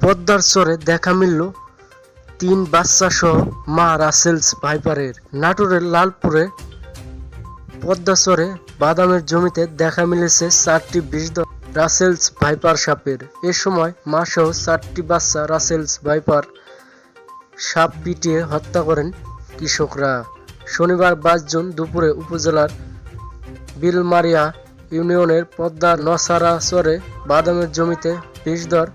পদ্মার চরে দেখা মিলল তিন বাচ্চা সহ মা রাসেলস ভাইপারের। নাটোরের লালপুরে পদ্মা চরে বাদামের জমিতে দেখা মিলেছে চারটি বিষধর রাসেলস ভাইপার সাপের। এ সময় মা সহ চারটি বাচ্চা রাসেলস ভাইপার সাপ পিটিয়ে হত্যা করেন কৃষকরা। শনিবার বাইশ জুন দুপুরে উপজেলার বিলমারিয়া ইউনিয়নের পদ্মার নসারা চরে বাদামের জমিতে বিষধর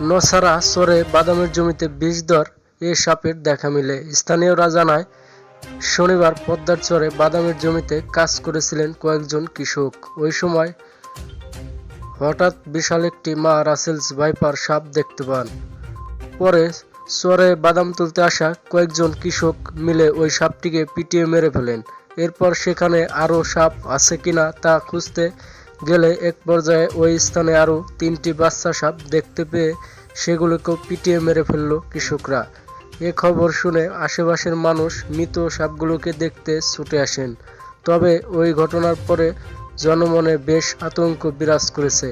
নসারা চরে বাদামের জমিতে বিষধর এ সাপের দেখা মিলে। স্থানীয়রা জানায় শনিবার পদ্মার চরে বাদামের জমিতে কাজ করেছিলেন কয়েকজন কৃষক। ওই সময় হঠাৎ বিশাল একটি মা রাসেলস ভাইপার সাপ দেখতে পান। পরে চরে বাদাম তুলতে আসা কয়েকজন কৃষক মিলে ওই সাপটিকে পিটিয়ে মেরে ফেলেন। এরপর সেখানে আরও সাপ আছে কিনা তা খুঁজতে গেলে এক পর্যায়ে ওই স্থানে আরও তিনটি বাচ্চা সাপ দেখতে পেয়ে সেগুলোকেও পিটিয়ে মেরে ফেলল কৃষকরা। এ খবর শুনে আশেপাশের মানুষ মৃত সাপগুলোকে দেখতে ছুটে আসেন। তবে ওই ঘটনার পরে জনমনে বেশ আতঙ্ক বিরাজ করেছে।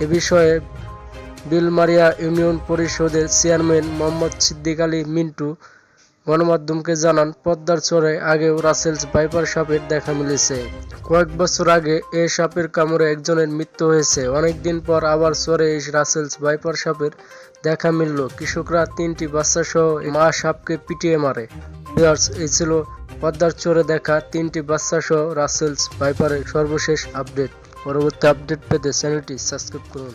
এ বিষয়ে বিলমারিয়া ইউনিয়ন পরিষদের চেয়ারম্যান মোহাম্মদ সিদ্দিক আলী মিন্টু গণমাধ্যমকে জানান, পদ্মার চরে আগেও রাসেলস ভাইপার সাপের দেখা মিলেছে। কয়েক বছর আগে এ সাপের কামড়ে একজনের মৃত্যু হয়েছে। অনেকদিন পর আবার সরে এই রাসেলস ভাইপার সাপের দেখা মিলল। কৃষকরা তিনটি বাচ্চা সহ মা সাপকে পিটিয়ে মারে। এই ছিল পদ্মার চোরে দেখা তিনটি বাচ্চা সহ রাসেলস ভাইপারের সর্বশেষ আপডেট। পরবর্তী আপডেট পেতে চ্যানেলটি সাবস্ক্রাইব করুন।